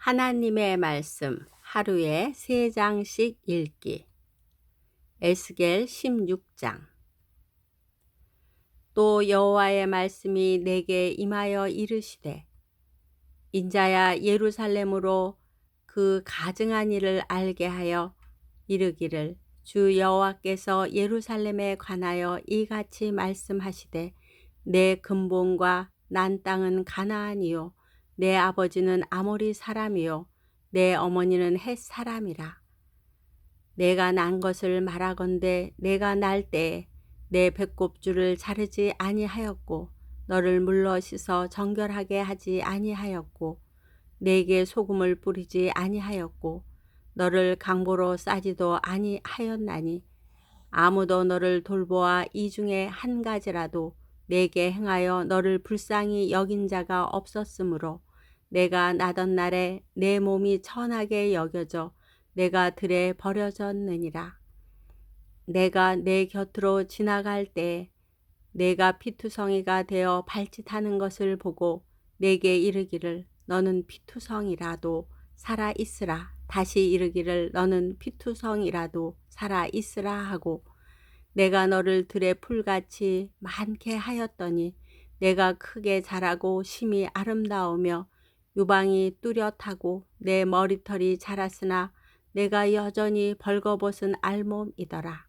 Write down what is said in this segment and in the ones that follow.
하나님의 말씀 하루에 세 장씩 읽기. 에스겔 16장. 또 여호와의 말씀이 내게 임하여 이르시되 인자야 예루살렘으로 그 가증한 일을 알게 하여 이르기를 주 여호와께서 예루살렘에 관하여 이같이 말씀하시되 내 근본과 난 땅은 가나안이요 내 아버지는 아모리 사람이요 내 어머니는 헷 사람이라. 내가 난 것을 말하건대 내가 날 때에 내 배꼽줄을 자르지 아니하였고 너를 물러 씻어 정결하게 하지 아니하였고 내게 소금을 뿌리지 아니하였고 너를 강보로 싸지도 아니하였나니 아무도 너를 돌보아 이 중에 한 가지라도 내게 행하여 너를 불쌍히 여긴 자가 없었으므로 내가 나던 날에 내 몸이 천하게 여겨져 내가 들에 버려졌느니라. 내가 내 곁으로 지나갈 때 내가 피투성이가 되어 발짓하는 것을 보고 내게 이르기를 너는 피투성이라도 살아 있으라. 다시 이르기를 너는 피투성이라도 살아 있으라 하고 내가 너를 들에 풀같이 많게 하였더니 내가 크게 자라고 심히 아름다우며 유방이 뚜렷하고 내 머리털이 자랐으나 내가 여전히 벌거벗은 알몸이더라.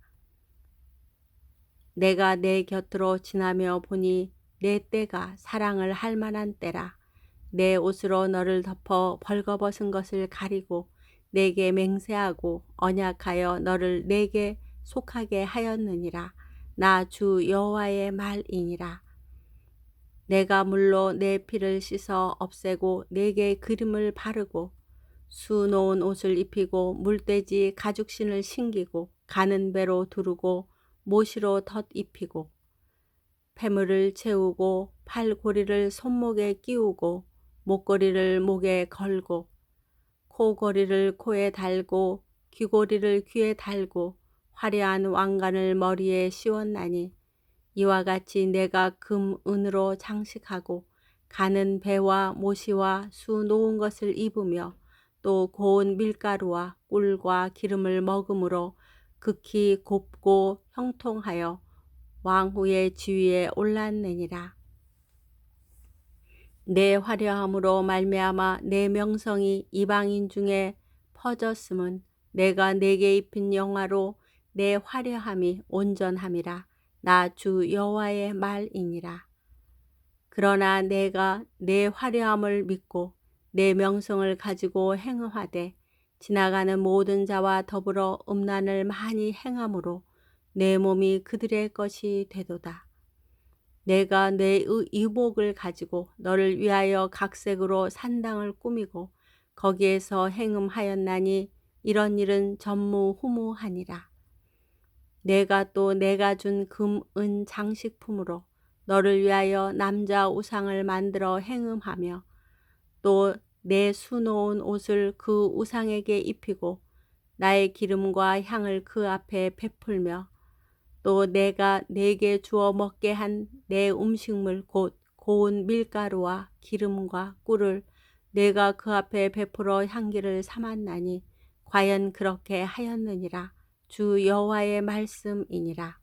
내가 내 곁으로 지나며 보니 내 때가 사랑을 할 만한 때라. 내 옷으로 너를 덮어 벌거벗은 것을 가리고 내게 맹세하고 언약하여 너를 내게 속하게 하였느니라. 나 주 여호와의 말이니라. 내가 물로 내 피를 씻어 없애고 내게 그림을 바르고 수 놓은 옷을 입히고 물돼지 가죽신을 신기고 가는 배로 두르고 모시로 덧 입히고 폐물을 채우고 팔고리를 손목에 끼우고 목걸이를 목에 걸고 코고리를 코에 달고 귀고리를 귀에 달고 화려한 왕관을 머리에 씌웠나니 이와 같이 내가 금, 은으로 장식하고 가는 배와 모시와 수 놓은 것을 입으며 또 고운 밀가루와 꿀과 기름을 먹음으로 극히 곱고 형통하여 왕후의 지위에 올랐느니라. 내 화려함으로 말미암아 내 명성이 이방인 중에 퍼졌음은 내가 내게 입힌 영화로 내 화려함이 온전함이라. 나 주 여호와의 말이니라. 그러나 내가 내 화려함을 믿고 내 명성을 가지고 행하되 지나가는 모든 자와 더불어 음란을 많이 행함으로 내 몸이 그들의 것이 되도다. 내가 내 의복을 가지고 너를 위하여 각색으로 산당을 꾸미고 거기에서 행음하였나니 이런 일은 전무후무하니라. 내가 또 내가 준 금, 은 장식품으로 너를 위하여 남자 우상을 만들어 행음하며 또 내 수놓은 옷을 그 우상에게 입히고 나의 기름과 향을 그 앞에 베풀며 또 내가 내게 주어 먹게 한 내 음식물 곧 고운 밀가루와 기름과 꿀을 내가 그 앞에 베풀어 향기를 삼았나니 과연 그렇게 하였느니라. 주 여호와의 말씀이니라.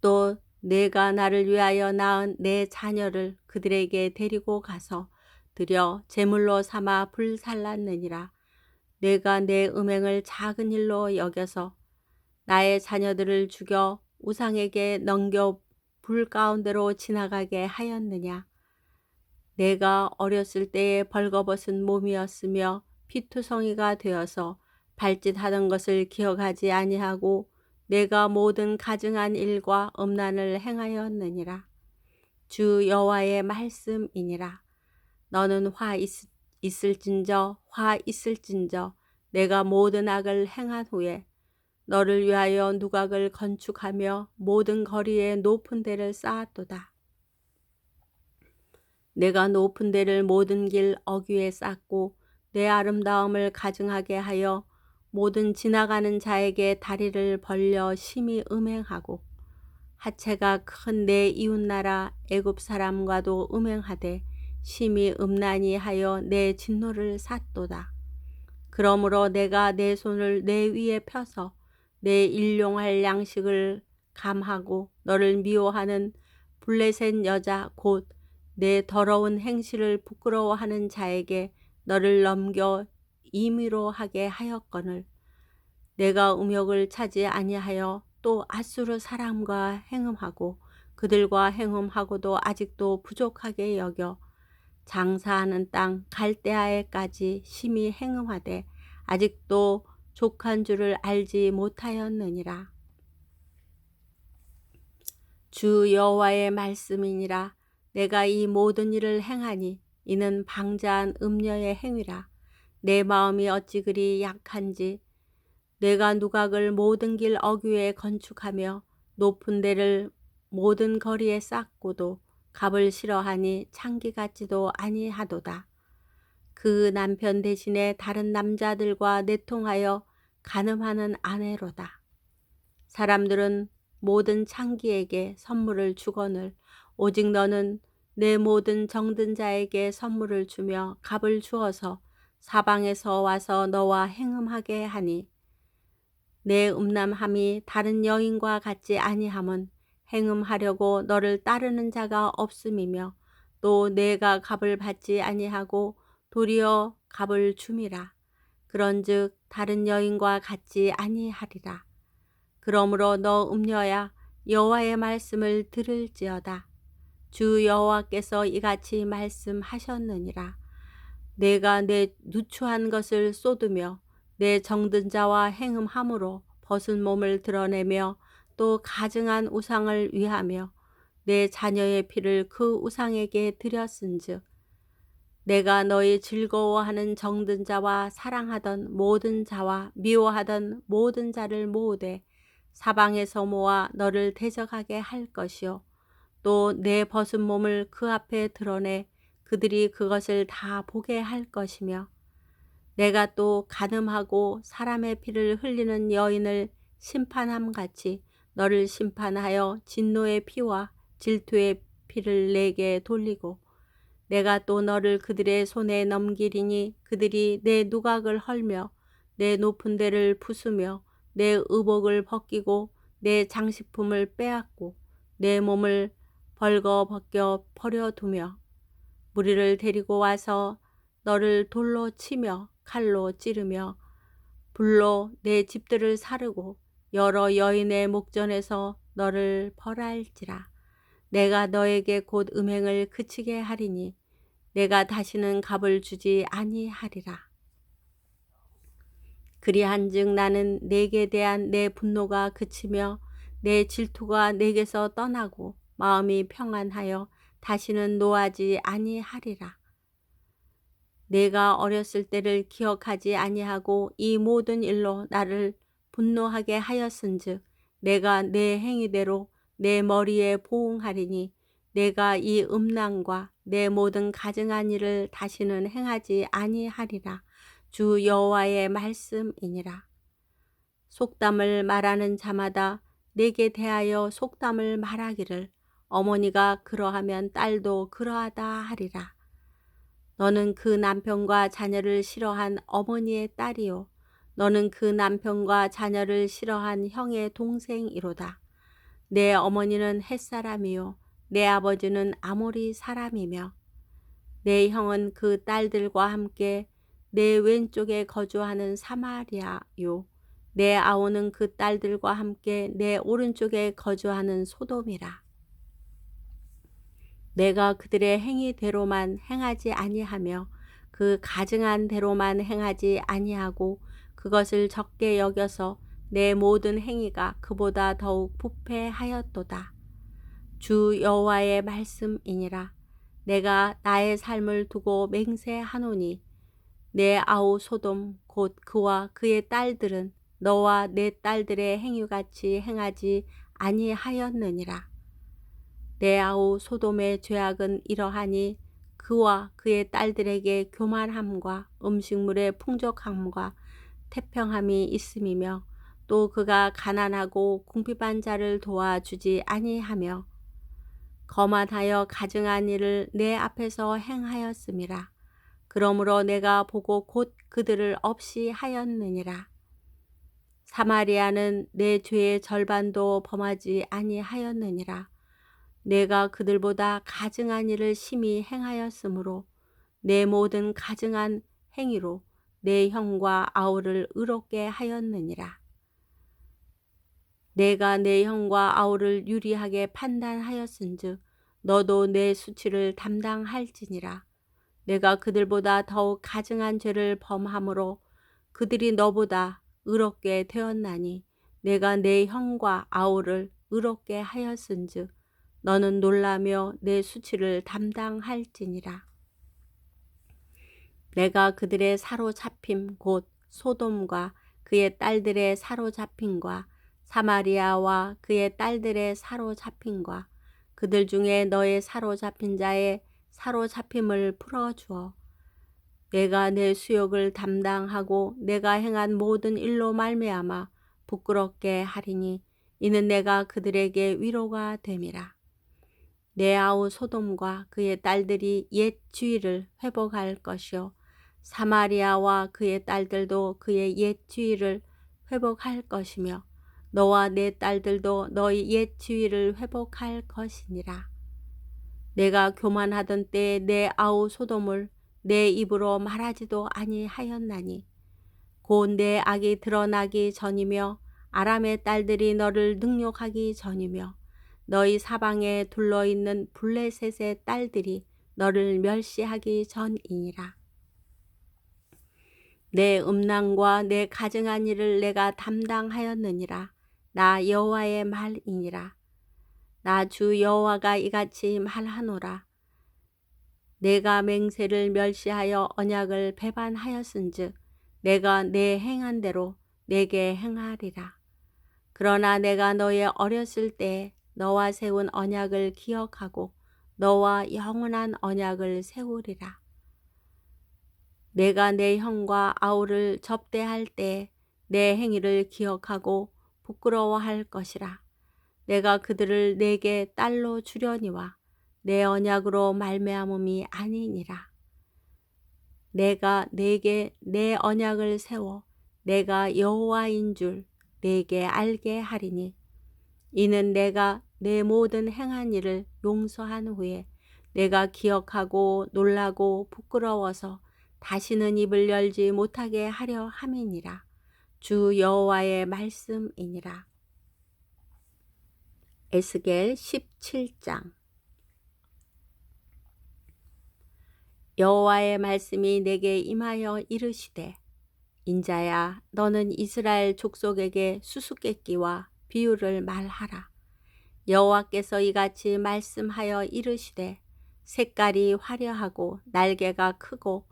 또 내가 나를 위하여 낳은 내 자녀를 그들에게 데리고 가서 들여 제물로 삼아 불살랐느니라. 내가 내 음행을 작은 일로 여겨서 나의 자녀들을 죽여 우상에게 넘겨 불 가운데로 지나가게 하였느냐. 내가 어렸을 때에 벌거벗은 몸이었으며 피투성이가 되어서 발짓하던 것을 기억하지 아니하고 내가 모든 가증한 일과 음란을 행하였느니라. 주 여호와의 말씀이니라. 너는 화 있, 있을진저 화 있을진저 내가 모든 악을 행한 후에 너를 위하여 누각을 건축하며 모든 거리에 높은 데를 쌓았도다. 내가 높은 데를 모든 길 어귀에 쌓고 내 아름다움을 가증하게 하여 모든 지나가는 자에게 다리를 벌려 심히 음행하고 하체가 큰 내 이웃나라 애굽 사람과도 음행하되 심히 음란히 하여 내 진노를 샀도다. 그러므로 내가 내 손을 내 위에 펴서 내 일용할 양식을 감하고 너를 미워하는 블레셋 여자 곧 내 더러운 행실을 부끄러워하는 자에게 너를 넘겨 임의로 하게 하였거늘 내가 음욕을 차지 아니하여 또 아수르 사람과 행음하고 그들과 행음하고도 아직도 부족하게 여겨 장사하는 땅 갈대아에까지 심히 행음하되 아직도 족한 줄을 알지 못하였느니라. 주 여호와의 말씀이니라 내가 이 모든 일을 행하니 이는 방자한 음녀의 행위라 내 마음이 어찌 그리 약한지 내가 누각을 모든 길 어귀에 건축하며 높은 데를 모든 거리에 쌓고도 값을 싫어하니 창기 같지도 아니하도다. 그 남편 대신에 다른 남자들과 내통하여 간음하는 아내로다. 사람들은 모든 창기에게 선물을 주거늘 오직 너는 내 모든 정든 자에게 선물을 주며 값을 주어서 사방에서 와서 너와 행음하게 하니 내 음란함이 다른 여인과 같지 아니함은 행음하려고 너를 따르는 자가 없음이며 또 내가 값을 받지 아니하고 도리어 값을 줌이라. 그런즉 다른 여인과 같지 아니하리라. 그러므로 너 음녀야 여호와의 말씀을 들을지어다. 주 여호와께서 이같이 말씀하셨느니라 내가 내 누추한 것을 쏟으며 내 정든 자와 행음함으로 벗은 몸을 드러내며 또 가증한 우상을 위하며 내 자녀의 피를 그 우상에게 드렸은즉 내가 너희 즐거워하는 정든 자와 사랑하던 모든 자와 미워하던 모든 자를 모으되 사방에서 모아 너를 대적하게 할 것이요. 또 내 벗은 몸을 그 앞에 드러내 그들이 그것을 다 보게 할 것이며 내가 또 가늠하고 사람의 피를 흘리는 여인을 심판함 같이 너를 심판하여 진노의 피와 질투의 피를 내게 돌리고 내가 또 너를 그들의 손에 넘기리니 그들이 내 누각을 헐며 내 높은 데를 부수며 내 의복을 벗기고 내 장식품을 빼앗고 내 몸을 벌거 벗겨 버려두며 무리를 데리고 와서 너를 돌로 치며 칼로 찌르며 불로 내 집들을 사르고 여러 여인의 목전에서 너를 벌할지라 내가 너에게 곧 음행을 그치게 하리니 내가 다시는 값을 주지 아니하리라. 그리한즉 나는 내게 대한 내 분노가 그치며 내 질투가 내게서 떠나고 마음이 평안하여 다시는 노하지 아니하리라. 내가 어렸을 때를 기억하지 아니하고 이 모든 일로 나를 분노하게 하였은즉 내가 내 행위대로 내 머리에 보응하리니 내가 이 음란과 내 모든 가증한 일을 다시는 행하지 아니하리라. 주 여호와의 말씀이니라. 속담을 말하는 자마다 내게 대하여 속담을 말하기를 어머니가 그러하면 딸도 그러하다 하리라. 너는 그 남편과 자녀를 싫어한 어머니의 딸이요. 너는 그 남편과 자녀를 싫어한 형의 동생이로다. 내 어머니는 햇사람이요. 내 아버지는 아모리 사람이며 내 형은 그 딸들과 함께 내 왼쪽에 거주하는 사마리아요. 내 아우는 그 딸들과 함께 내 오른쪽에 거주하는 소돔이라. 내가 그들의 행위대로만 행하지 아니하며 그 가증한 대로만 행하지 아니하고 그것을 적게 여겨서 내 모든 행위가 그보다 더욱 부패하였도다. 주 여호와의 말씀이니라. 내가 나의 삶을 두고 맹세하노니 내 아우 소돔 곧 그와 그의 딸들은 너와 내 딸들의 행위같이 행하지 아니하였느니라. 내 아우 소돔의 죄악은 이러하니 그와 그의 딸들에게 교만함과 음식물의 풍족함과 태평함이 있음이며 또 그가 가난하고 궁핍한 자를 도와주지 아니하며 거만하여 가증한 일을 내 앞에서 행하였음이라. 그러므로 내가 보고 곧 그들을 없이 하였느니라. 사마리아는 내 죄의 절반도 범하지 아니하였느니라. 내가 그들보다 가증한 일을 심히 행하였으므로 내 모든 가증한 행위로 내 형과 아우를 의롭게 하였느니라. 내가 내 형과 아우를 유리하게 판단하였은즉 너도 내 수치를 담당할지니라. 내가 그들보다 더욱 가증한 죄를 범함으로 그들이 너보다 의롭게 되었나니 내가 내 형과 아우를 의롭게 하였은즉 너는 놀라며 내 수치를 담당할지니라. 내가 그들의 사로잡힘 곧 소돔과 그의 딸들의 사로잡힘과 사마리아와 그의 딸들의 사로잡힘과 그들 중에 너의 사로잡힌 자의 사로잡힘을 풀어주어 내가 내 수욕을 담당하고 내가 행한 모든 일로 말미암아 부끄럽게 하리니 이는 내가 그들에게 위로가 됨이라. 내 아우 소돔과 그의 딸들이 옛 주의를 회복할 것이요 사마리아와 그의 딸들도 그의 옛 주의를 회복할 것이며 너와 내 딸들도 너희 옛 주의를 회복할 것이니라. 내가 교만하던 때에 내 아우 소돔을 내 입으로 말하지도 아니하였나니 곧 내 악이 드러나기 전이며 아람의 딸들이 너를 능욕하기 전이며 너희 사방에 둘러 있는 블레셋의 딸들이 너를 멸시하기 전이니라. 내 음란과 내 가증한 일을 내가 담당하였느니라. 나 여호와의 말이니라. 나 주 여호와가 이같이 말하노라. 내가 맹세를 멸시하여 언약을 배반하였은즉 내가 내 행한 대로 내게 행하리라. 그러나 내가 너의 어렸을 때 너와 세운 언약을 기억하고 너와 영원한 언약을 세우리라. 내가 내 형과 아우를 접대할 때 내 행위를 기억하고 부끄러워할 것이라. 내가 그들을 내게 딸로 주려니와 내 언약으로 말미암음이 아니니라. 내가 내게 내 언약을 세워 내가 여호와인 줄 내게 알게 하리니 이는 내가 내 모든 행한 일을 용서한 후에 내가 기억하고 놀라고 부끄러워서 다시는 입을 열지 못하게 하려 함이니라. 주 여호와의 말씀이니라. 에스겔 17장 여호와의 말씀이 내게 임하여 이르시되 인자야 너는 이스라엘 족속에게 수수께끼와 비유를 말하라. 여호와께서 이같이 말씀하여 이르시되 색깔이 화려하고 날개가 크고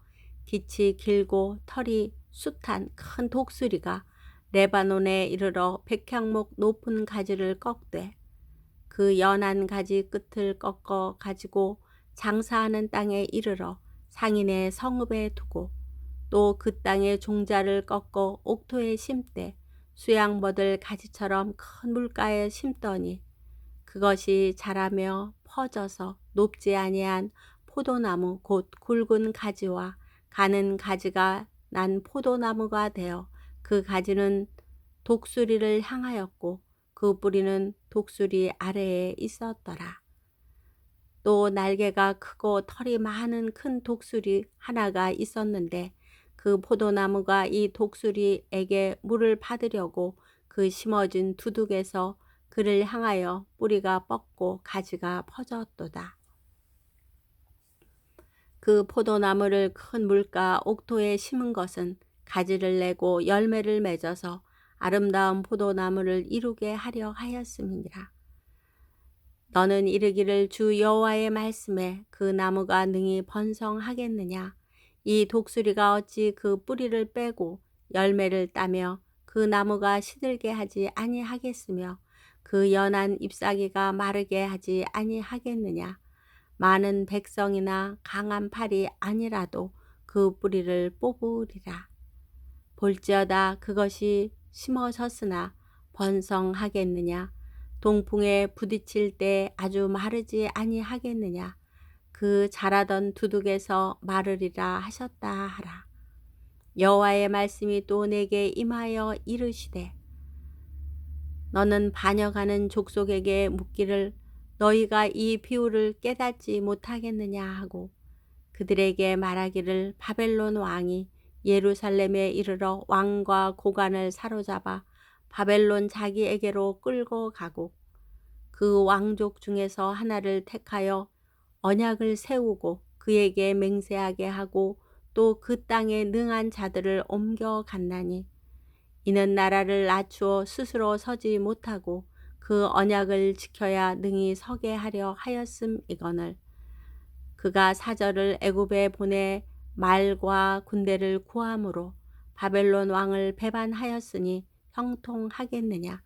깃이 길고 털이 숱한 큰 독수리가 레바논에 이르러 백향목 높은 가지를 꺾되 그 연한 가지 끝을 꺾어 가지고 장사하는 땅에 이르러 상인의 성읍에 두고 또 그 땅의 종자를 꺾어 옥토에 심되 수양버들 가지처럼 큰 물가에 심더니 그것이 자라며 퍼져서 높지 아니한 포도나무 곧 굵은 가지와 가는 가지가 난 포도나무가 되어 그 가지는 독수리를 향하였고 그 뿌리는 독수리 아래에 있었더라. 또 날개가 크고 털이 많은 큰 독수리 하나가 있었는데 그 포도나무가 이 독수리에게 물을 받으려고 그 심어진 두둑에서 그를 향하여 뿌리가 뻗고 가지가 퍼졌도다. 그 포도나무를 큰 물가 옥토에 심은 것은 가지를 내고 열매를 맺어서 아름다운 포도나무를 이루게 하려 하였음이니라. 너는 이르기를 주 여호와의 말씀에 그 나무가 능히 번성하겠느냐? 이 독수리가 어찌 그 뿌리를 빼고 열매를 따며 그 나무가 시들게 하지 아니하겠으며 그 연한 잎사귀가 마르게 하지 아니하겠느냐? 많은 백성이나 강한 팔이 아니라도 그 뿌리를 뽑으리라. 볼지어다 그것이 심어졌으나 번성하겠느냐? 동풍에 부딪힐 때 아주 마르지 아니하겠느냐 그 자라던 두둑에서 마르리라 하셨다 하라 여호와의 말씀이 또 내게 임하여 이르시되 너는 반역하는 족속에게 묻기를 너희가 이 비유를 깨닫지 못하겠느냐 하고 그들에게 말하기를 바벨론 왕이 예루살렘에 이르러 왕과 고관을 사로잡아 바벨론 자기에게로 끌고 가고 그 왕족 중에서 하나를 택하여 언약을 세우고 그에게 맹세하게 하고 또 그 땅에 능한 자들을 옮겨 갔나니 이는 나라를 낮추어 스스로 서지 못하고 그 언약을 지켜야 능히 서게 하려 하였음이거늘. 그가 사절을 애굽에 보내 말과 군대를 구함으로 바벨론 왕을 배반하였으니 형통하겠느냐?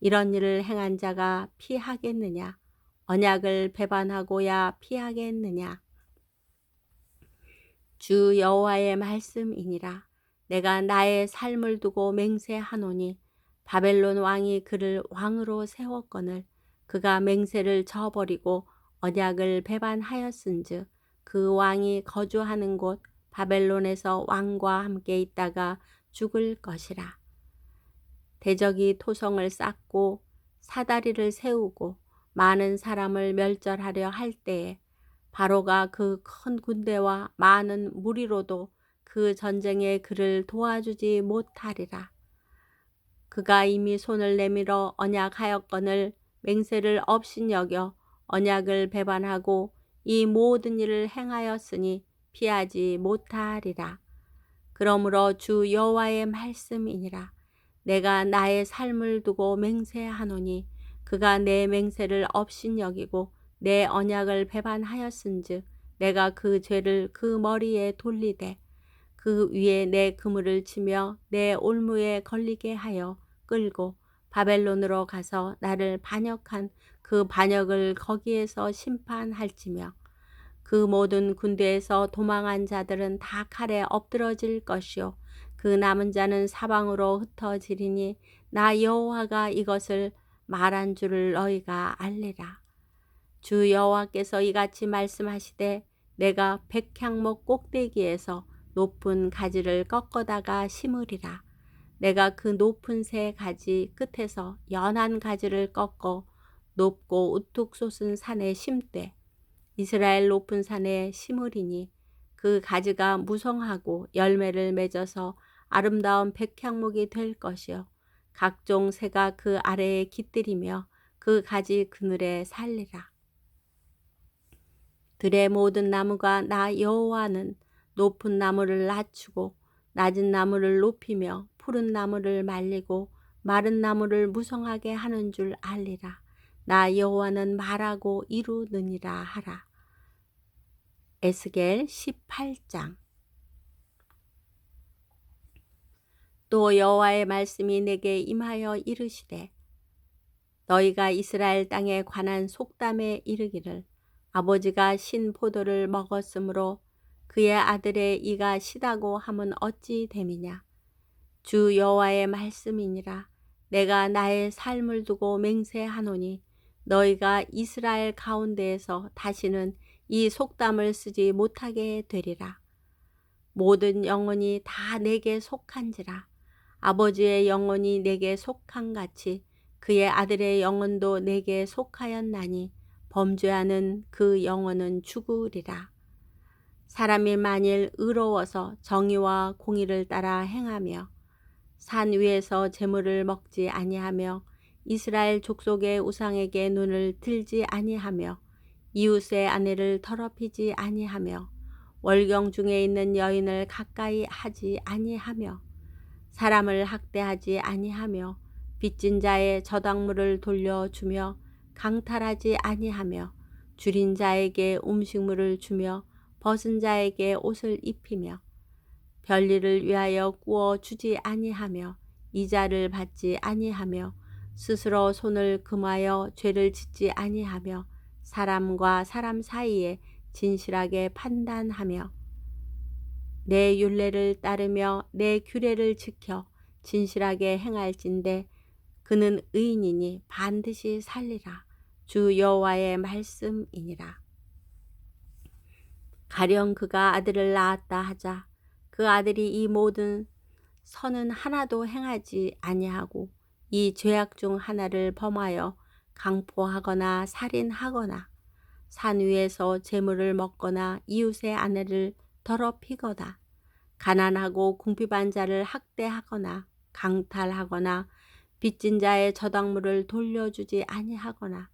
이런 일을 행한 자가 피하겠느냐? 언약을 배반하고야 피하겠느냐? 주 여호와의 말씀이니라 내가 나의 삶을 두고 맹세하노니 바벨론 왕이 그를 왕으로 세웠거늘 그가 맹세를 저버리고 언약을 배반하였은즉 그 왕이 거주하는 곳 바벨론에서 왕과 함께 있다가 죽을 것이라. 대적이 토성을 쌓고 사다리를 세우고 많은 사람을 멸절하려 할 때에 바로가 그 큰 군대와 많은 무리로도 그 전쟁에 그를 도와주지 못하리라. 그가 이미 손을 내밀어 언약하였거늘 맹세를 업신여겨 언약을 배반하고 이 모든 일을 행하였으니 피하지 못하리라. 그러므로 주 여호와의 말씀이니라. 내가 나의 삶을 두고 맹세하노니 그가 내 맹세를 업신여기고 내 언약을 배반하였은즉 내가 그 죄를 그 머리에 돌리되 그 위에 내 그물을 치며 내 올무에 걸리게 하여 끌고 바벨론으로 가서 나를 반역한 그 반역을 거기에서 심판할지며 그 모든 군대에서 도망한 자들은 다 칼에 엎드러질 것이요 그 남은 자는 사방으로 흩어지리니 나 여호와가 이것을 말한 줄을 너희가 알리라. 주 여호와께서 이같이 말씀하시되 내가 백향목 꼭대기에서 높은 가지를 꺾어다가 심으리라. 내가 그 높은 새 가지 끝에서 연한 가지를 꺾어 높고 우뚝 솟은 산에 심되 이스라엘 높은 산에 심으리니 그 가지가 무성하고 열매를 맺어서 아름다운 백향목이 될 것이요 각종 새가 그 아래에 깃들이며 그 가지 그늘에 살리라. 들의 모든 나무가 나 여호와는 높은 나무를 낮추고 낮은 나무를 높이며 푸른 나무를 말리고 마른 나무를 무성하게 하는 줄 알리라. 나 여호와는 말하고 이루느니라 하라. 에스겔 18장 또 여호와의 말씀이 내게 임하여 이르시되 너희가 이스라엘 땅에 관한 속담에 이르기를 아버지가 신 포도를 먹었으므로 그의 아들의 이가 시다고 함은 어찌 됨이냐 주 여호와의 말씀이니라 내가 나의 삶을 두고 맹세하노니 너희가 이스라엘 가운데에서 다시는 이 속담을 쓰지 못하게 되리라. 모든 영혼이 다 내게 속한지라. 아버지의 영혼이 내게 속한 같이 그의 아들의 영혼도 내게 속하였나니 범죄하는 그 영혼은 죽으리라. 사람이 만일 의로워서 정의와 공의를 따라 행하며 산 위에서 재물을 먹지 아니하며 이스라엘 족속의 우상에게 눈을 들지 아니하며 이웃의 아내를 더럽히지 아니하며 월경 중에 있는 여인을 가까이 하지 아니하며 사람을 학대하지 아니하며 빚진 자의 저당물을 돌려주며 강탈하지 아니하며 줄인 자에게 음식물을 주며 벗은 자에게 옷을 입히며 별일을 위하여 구워 주지 아니하며 이자를 받지 아니하며 스스로 손을 금하여 죄를 짓지 아니하며 사람과 사람 사이에 진실하게 판단하며 내 율례를 따르며 내 규례를 지켜 진실하게 행할진대 그는 의인이니 반드시 살리라. 주 여호와의 말씀이니라. 가령 그가 아들을 낳았다 하자 그 아들이 이 모든 선은 하나도 행하지 아니하고 이 죄악 중 하나를 범하여 강포하거나 살인하거나 산 위에서 재물을 먹거나 이웃의 아내를 더럽히거나 가난하고 궁핍한 자를 학대하거나 강탈하거나 빚진 자의 저당물을 돌려주지 아니하거나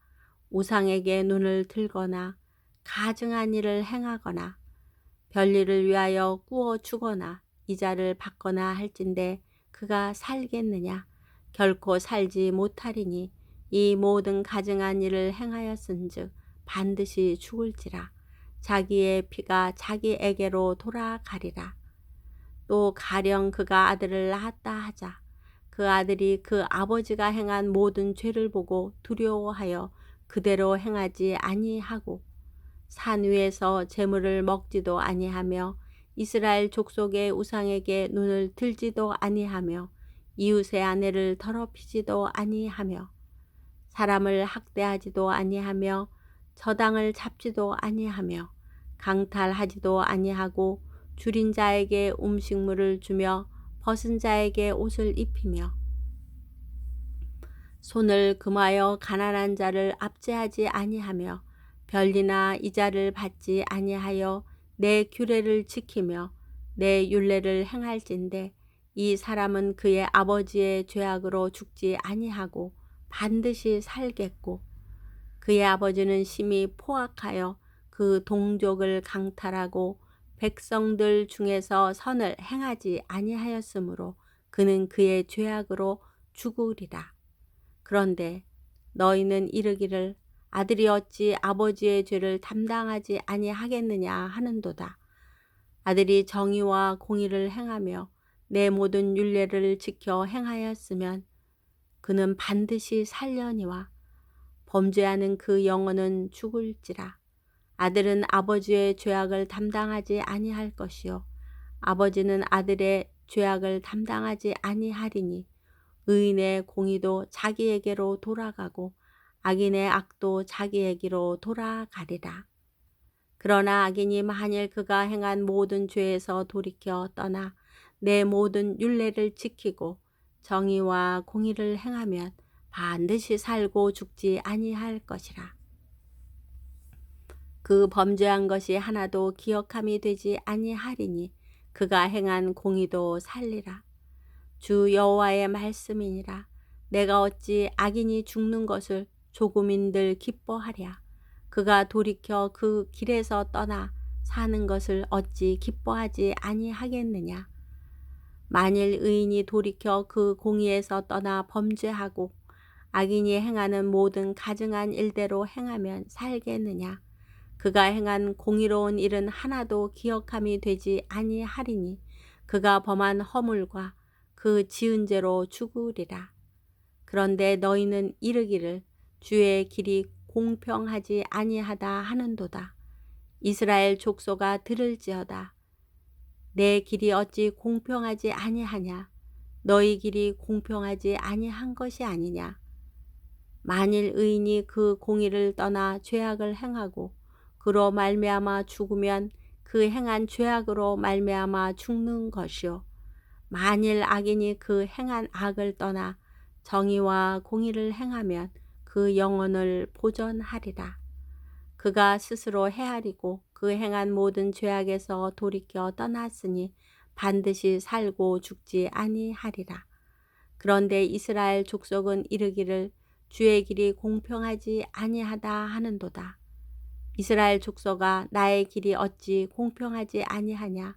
우상에게 눈을 들거나 가증한 일을 행하거나 별일을 위하여 꾸어 주거나 이자를 받거나 할진대 그가 살겠느냐? 결코 살지 못하리니 이 모든 가증한 일을 행하였은즉 반드시 죽을지라. 자기의 피가 자기에게로 돌아가리라. 또 가령 그가 아들을 낳았다 하자 그 아들이 그 아버지가 행한 모든 죄를 보고 두려워하여 그대로 행하지 아니하고 산 위에서 재물을 먹지도 아니하며 이스라엘 족속의 우상에게 눈을 들지도 아니하며 이웃의 아내를 더럽히지도 아니하며 사람을 학대하지도 아니하며 저당을 잡지도 아니하며 강탈하지도 아니하고 줄인 자에게 음식물을 주며 벗은 자에게 옷을 입히며 손을 금하여 가난한 자를 압제하지 아니하며 별리나 이자를 받지 아니하여 내 규례를 지키며 내 율례를 행할진대 이 사람은 그의 아버지의 죄악으로 죽지 아니하고 반드시 살겠고 그의 아버지는 심히 포악하여 그 동족을 강탈하고 백성들 중에서 선을 행하지 아니하였으므로 그는 그의 죄악으로 죽으리라. 그런데 너희는 이르기를 아들이 어찌 아버지의 죄를 담당하지 아니하겠느냐 하는도다. 아들이 정의와 공의를 행하며 내 모든 윤례를 지켜 행하였으면 그는 반드시 살려니와 범죄하는 그 영혼은 죽을지라. 아들은 아버지의 죄악을 담당하지 아니할 것이요 아버지는 아들의 죄악을 담당하지 아니하리니 의인의 공의도 자기에게로 돌아가고 악인의 악도 자기에게로 돌아가리라. 그러나 악인이 만일 그가 행한 모든 죄에서 돌이켜 떠나 내 모든 윤례를 지키고 정의와 공의를 행하면 반드시 살고 죽지 아니할 것이라. 그 범죄한 것이 하나도 기억함이 되지 아니하리니 그가 행한 공의도 살리라. 주 여호와의 말씀이니라. 내가 어찌 악인이 죽는 것을 조금인들 기뻐하랴. 그가 돌이켜 그 길에서 떠나 사는 것을 어찌 기뻐하지 아니하겠느냐. 만일 의인이 돌이켜 그 공의에서 떠나 범죄하고 악인이 행하는 모든 가증한 일대로 행하면 살겠느냐. 그가 행한 공의로운 일은 하나도 기억함이 되지 아니하리니 그가 범한 허물과 그 지은 죄로 죽으리라. 그런데 너희는 이르기를 주의 길이 공평하지 아니하다 하는도다. 이스라엘 족소가 들을지어다. 내 길이 어찌 공평하지 아니하냐? 너희 길이 공평하지 아니한 것이 아니냐? 만일 의인이 그 공의를 떠나 죄악을 행하고 그로 말미암아 죽으면 그 행한 죄악으로 말미암아 죽는 것이요 만일 악인이 그 행한 악을 떠나 정의와 공의를 행하면 그 영혼을 보전하리라. 그가 스스로 헤아리고 그 행한 모든 죄악에서 돌이켜 떠났으니 반드시 살고 죽지 아니하리라. 그런데 이스라엘 족속은 이르기를 주의 길이 공평하지 아니하다 하는도다. 이스라엘 족속아 나의 길이 어찌 공평하지 아니하냐?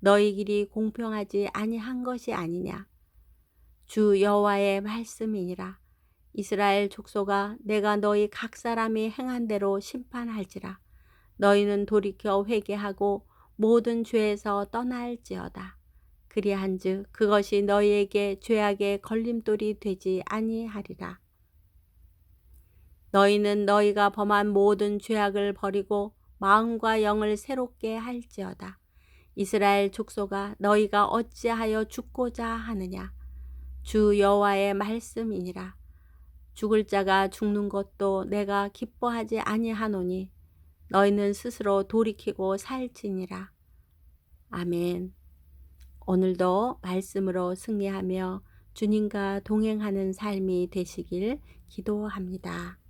너희 길이 공평하지 아니한 것이 아니냐? 주 여호와의 말씀이니라. 이스라엘 족속아 내가 너희 각 사람이 행한 대로 심판할지라. 너희는 돌이켜 회개하고 모든 죄에서 떠날지어다. 그리한즉 그것이 너희에게 죄악의 걸림돌이 되지 아니하리라. 너희는 너희가 범한 모든 죄악을 버리고 마음과 영을 새롭게 할지어다. 이스라엘 족속아 너희가 어찌하여 죽고자 하느냐? 주 여호와의 말씀이니라. 죽을 자가 죽는 것도 내가 기뻐하지 아니하노니 너희는 스스로 돌이키고 살지니라. 아멘. 오늘도 말씀으로 승리하며 주님과 동행하는 삶이 되시길 기도합니다.